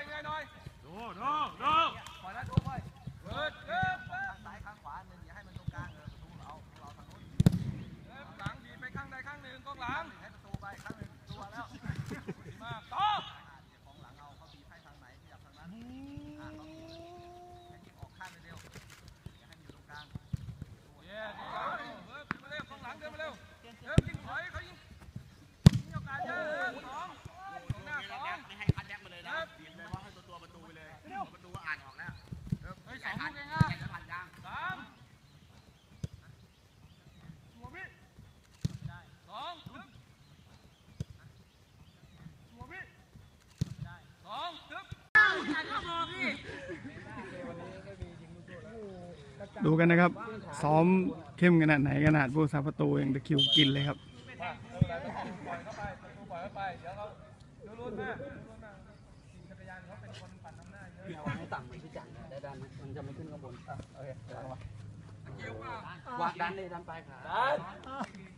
อยเหนื่อยหน่อย ดูดูดู ดูกันนะครับ ซ้อมเข้มขนาดไหนขนาดพวกซาประตูยังตะคิวกินเลยครับต่ำไปที่จังได้ดันมันจะไม่ขึ้นข้างบนโอเควางดันเลยดันไปขาดัน